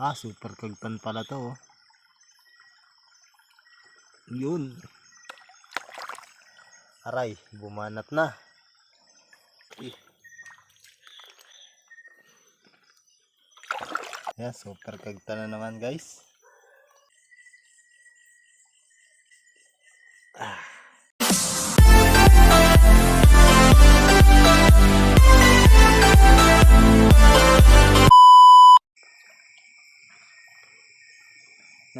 Ah, super kagtan pala to. Oh. Yun. Aray, bumanat na. Eh. Yan, super kagtan na naman guys.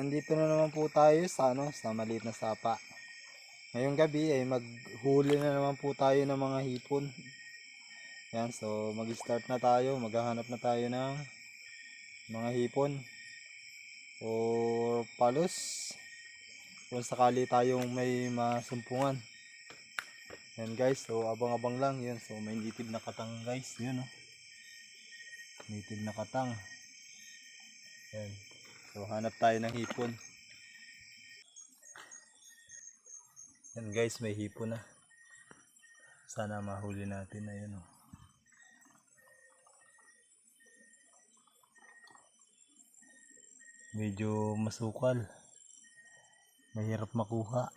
Nandito na naman po tayo sa ano, sa maliit na sapa. Ngayong gabi ay maghuli na naman po tayo ng mga hipon. Yan, so mag-start na tayo, maghahanap na tayo ng mga hipon or palos kung sakali tayong may masumpungan. Yan guys, so abang-abang lang yun. So may native na katang guys, yun oh. Native na katang. Yan. So hanap tayo ng hipon. Yan guys, may hipon na. Sana mahuli natin na yun oh. Medyo masukal. Mahirap makuha.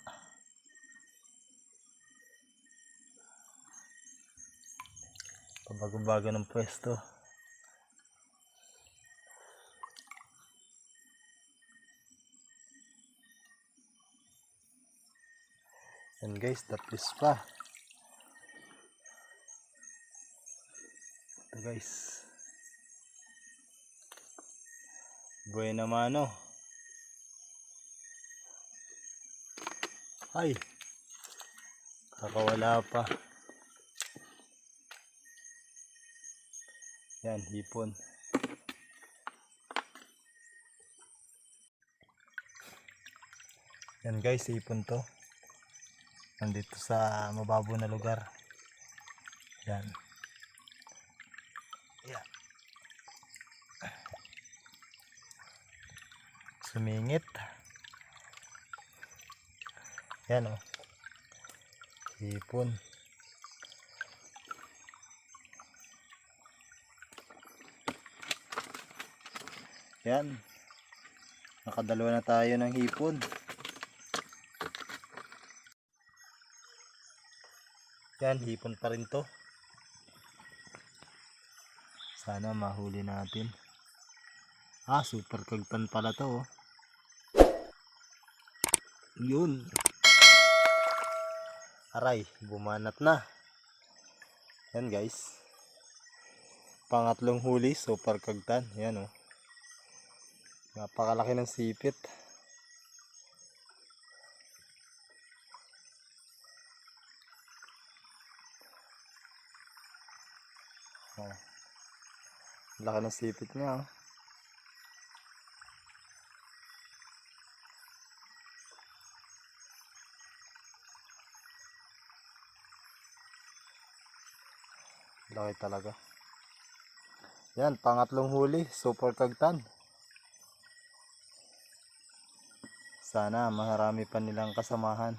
Pabago-bago ng pwesto. Yan guys, tapos pa. Ito guys. Buena mano. Ay. Kakawala pa. Yan, hipon. Yan guys, hipon to nandito sa mababaw na lugar. Yan. Yan. Sumingit. Yan oh. Hipon. Yan. Nakadalawa na tayo ng hipon Yan, hipon pa rin to. Sana mahuli natin. Ah, super kagtan pala to. Oh. Yun. Aray, bumanat na. Yan guys. Pangatlong huli, super kagtan. Yan oh. Napakalaki ng sipit. Laki ng sipit niya. Oh. Laki talaga. Yan, pangatlong huli, super kagtan. Sana marami pa nilang kasamahan.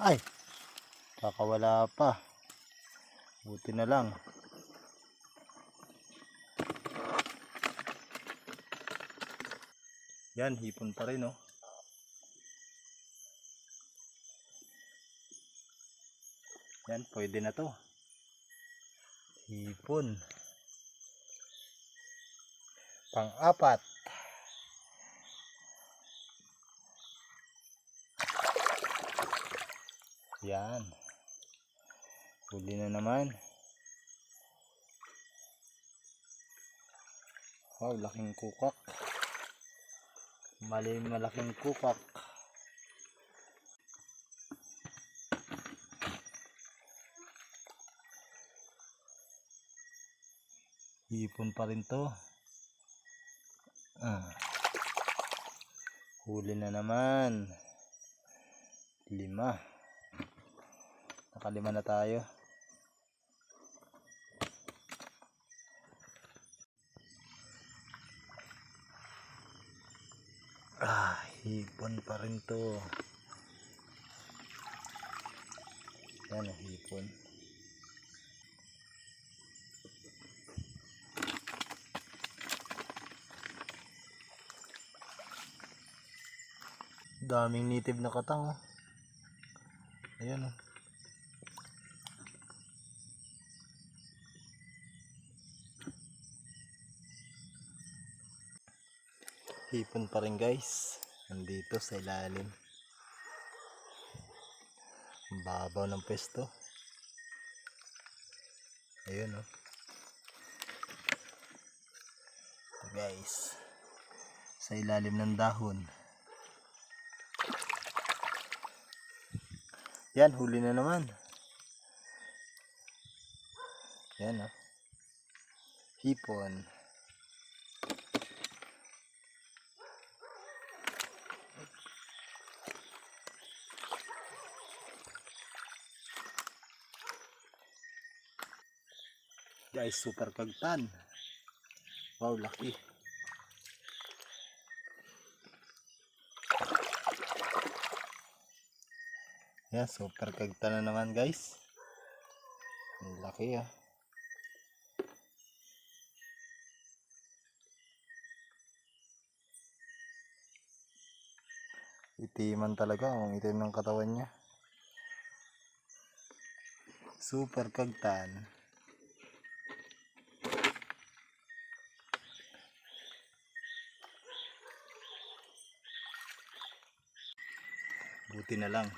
Ay, Kakawala pa. Buti na lang. Yan, hipon pa rin oh. Yan, pwede na to. Hipon. Pang-apat. Yan. Huli na naman. Wow, laking kukak. Mali malaking kukak. Ipon pa rin to. Ah. Huli na naman. Lima. Nakalima na tayo. hipon pa rin to yan o hipon daming native na katang oh. ayan oh. hipon pa rin guys Nandito sa ilalim. Babaw ng pwesto. Ayun oh. Guys. Sa ilalim ng dahon. Yan, huli na naman. Yan oh. Hipon. Guys, super kagtan. Wow, laki. Yan, super kagtan na naman guys. Ang laki ah. Itiman talaga ang itim ng katawan niya. Super kagtan. Buti na lang.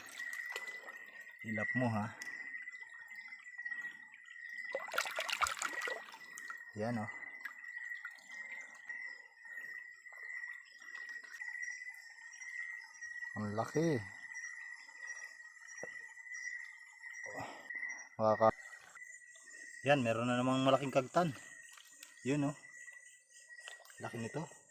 Ilap mo ha. Yan oh. Ang laki. Makaka Yan, meron na namang malaking kagtan. Yun oh. Laki nito.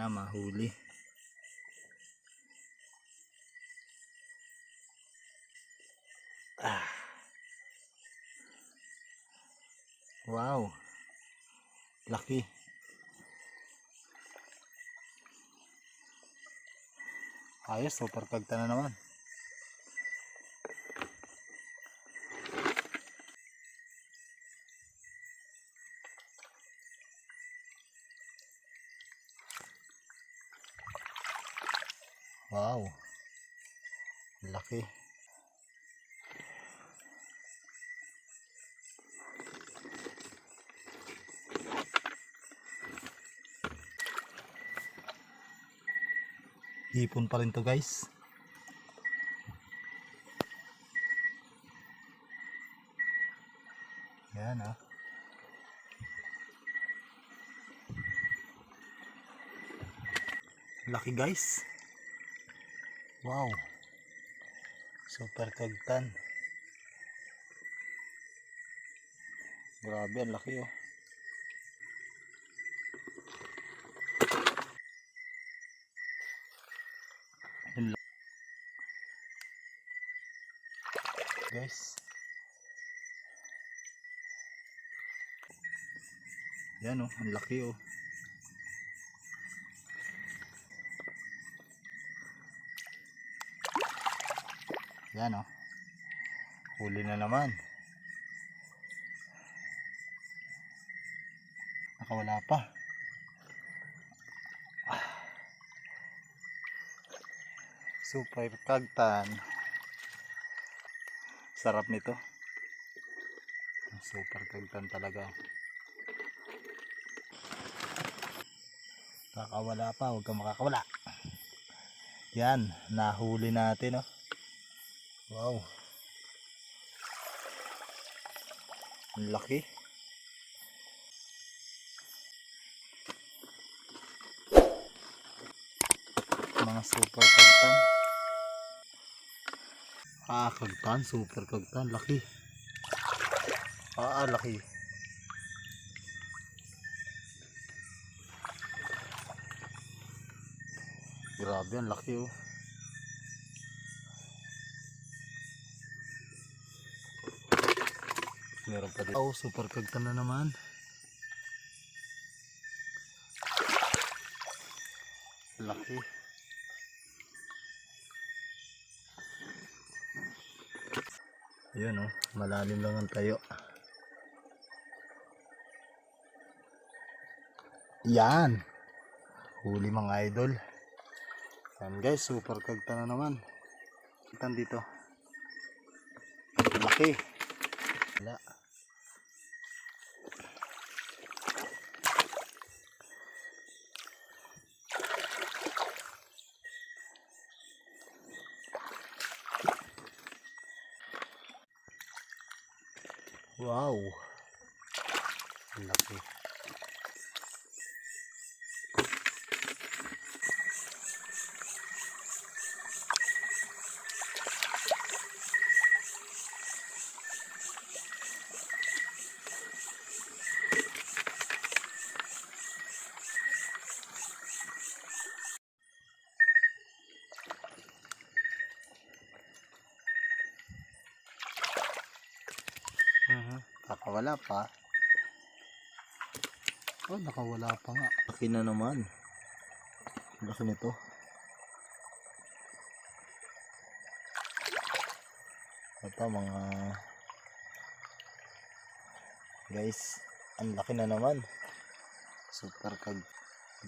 Sana mahuli. Ah. Wow. Laki. Ayos, super kagta na naman. Wow. Laki. Hipon pa rin to guys. Yan ah. Laki guys. Wow. Super kagtan. Grabe, ang laki oh. Guys. Yan oh, ang laki oh. Yan oh. Huli na naman. Nakawala pa. Super kagtan. Sarap nito. Super kagtan talaga. Kakawala pa, huwag kang makakawala. Yan, nahuli natin oh. Wow. Ang laki. Mga super kagtan. Ah, kagtan. Super kagtan. Laki. Ah, ah, laki. Grabe, ang laki oh. meron pa dito. Oh, super kagta na naman. Laki. Ayun oh, malalim lang ang tayo. Yan. Huli mga idol. Yan guys, super kagta na naman. Kita dito. Laki. Wala. Wow. Laki. Nakawala pa. Oh, nakawala pa nga. Laki na naman. Laki nito. Ito mga guys, ang laki na naman. Super kag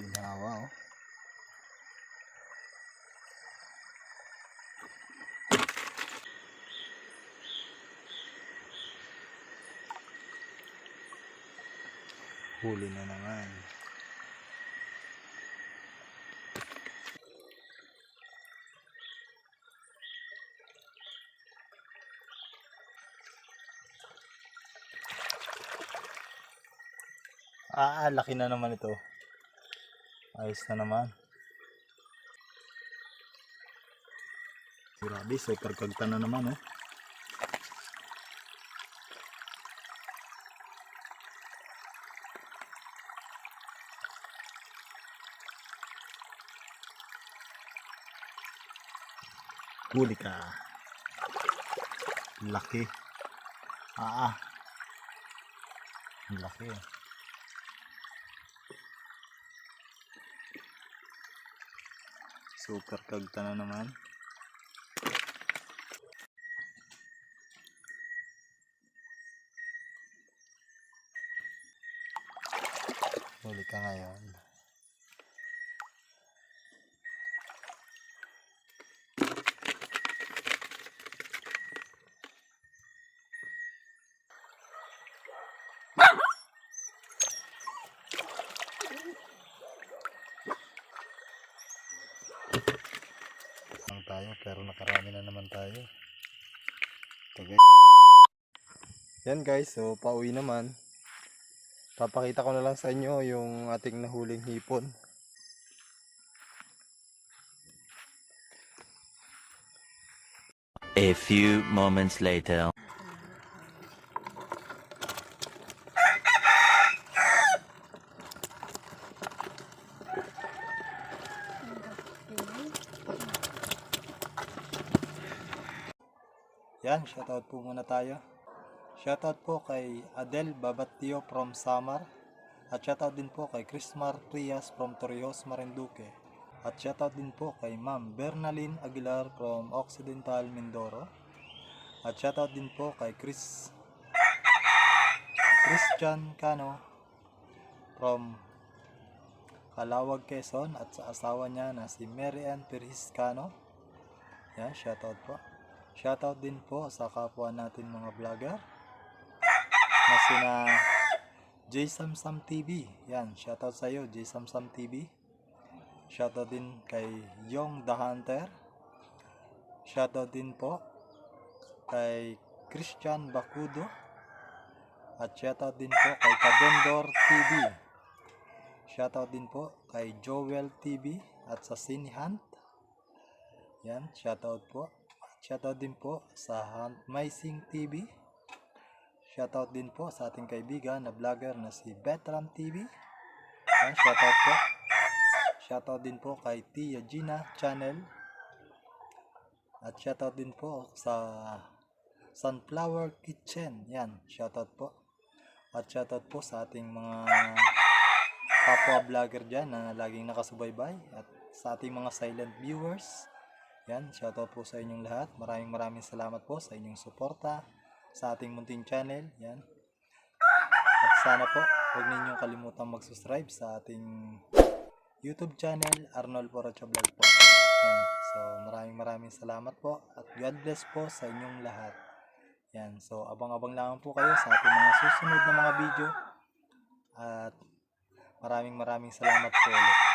binawa oh. Huli na naman. Ah, laki na naman ito. Ayos na naman. Grabe, super kagta na naman oh. Huli ka. Laki. Ah, ah. Laki. Super kagta na naman. Huli ka ngayon. lang tayo pero nakarami na naman tayo. Ito guys. Yan guys, so pauwi naman. Papakita ko na lang sa inyo yung ating nahuling hipon. A few moments later. Yan, shoutout po muna tayo. Shoutout po kay Adel Babatio from Samar. At shoutout din po kay Chrismar Trias from Torrijos, Marinduque. At shoutout din po kay Ma'am Bernalyn Aguilar from Occidental, Mindoro. At shoutout din po kay Chris Christian Cano from Kalawag, Quezon at sa asawa niya na si Mary Ann Perez Cano. Yan, shoutout po. Shoutout din po sa kapwa natin mga vlogger na sina J TV. Yan, shoutout sa iyo J Samsam TV. Shoutout din kay Young the Hunter. Shoutout din po kay Christian Bakudo. At shoutout din po kay Kadendor TV. Shoutout din po kay Joel TV at sa Sinihunt. Yan, shoutout po. Shoutout din po sa Hunt Mysing TV. Shoutout din po sa ating kaibigan na vlogger na si Betram TV. Yan, shoutout po. Shoutout din po kay Tia Gina Channel. At shoutout din po sa Sunflower Kitchen. Yan, shoutout po. At shoutout po sa ating mga kapwa vlogger dyan na laging nakasubaybay. At sa ating mga silent viewers. Yan, shoutout po sa inyong lahat. Maraming maraming salamat po sa inyong suporta sa ating munting channel. Yan. At sana po, huwag ninyong kalimutang mag-subscribe sa ating YouTube channel, Arnold Porocha Vlog po. Yan. So, maraming maraming salamat po at God bless po sa inyong lahat. Yan. So, abang-abang lang po kayo sa ating mga susunod na mga video. At maraming maraming salamat po ulit.